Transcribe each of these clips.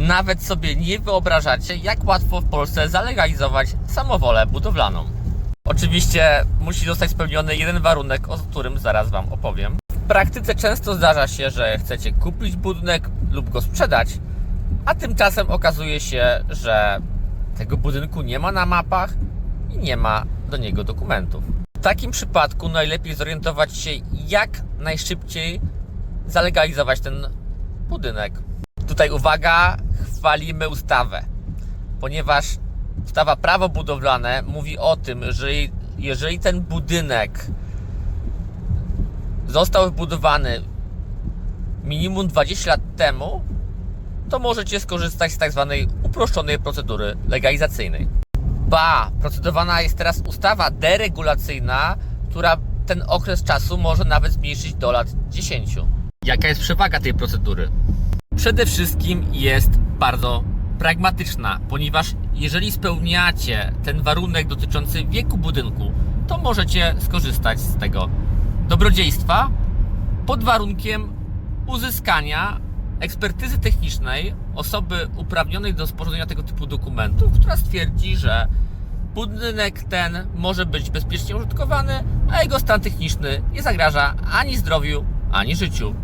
Nawet sobie nie wyobrażacie, jak łatwo w Polsce zalegalizować samowolę budowlaną. Oczywiście musi zostać spełniony jeden warunek, o którym zaraz Wam opowiem. W praktyce często zdarza się, że chcecie kupić budynek lub go sprzedać, a tymczasem okazuje się, że tego budynku nie ma na mapach i nie ma do niego dokumentów. W takim przypadku najlepiej zorientować się, jak najszybciej zalegalizować ten budynek. Tutaj uwaga, chwalimy ustawę, ponieważ ustawa prawo budowlane mówi o tym, że jeżeli ten budynek został wybudowany minimum 20 lat temu, to możecie skorzystać z tak zwanej uproszczonej procedury legalizacyjnej. Ba, procedowana jest teraz ustawa deregulacyjna, która ten okres czasu może nawet zmniejszyć do lat 10. Jaka jest przewaga tej procedury? Przede wszystkim jest bardzo pragmatyczna, ponieważ jeżeli spełniacie ten warunek dotyczący wieku budynku, to możecie skorzystać z tego dobrodziejstwa pod warunkiem uzyskania ekspertyzy technicznej osoby uprawnionej do sporządzenia tego typu dokumentów, która stwierdzi, że budynek ten może być bezpiecznie użytkowany, a jego stan techniczny nie zagraża ani zdrowiu, ani życiu.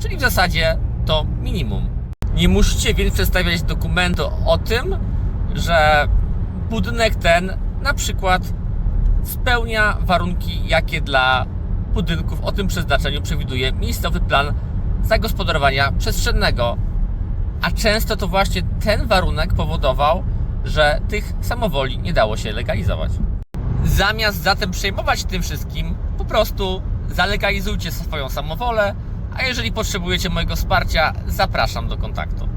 Czyli w zasadzie to minimum. Nie musicie więc przedstawiać dokumentu o tym, że budynek ten na przykład spełnia warunki, jakie dla budynków o tym przeznaczeniu przewiduje miejscowy plan zagospodarowania przestrzennego. A często to właśnie ten warunek powodował, że tych samowoli nie dało się legalizować. Zamiast zatem przejmować tym wszystkim, po prostu zalegalizujcie swoją samowolę, a jeżeli potrzebujecie mojego wsparcia, zapraszam do kontaktu.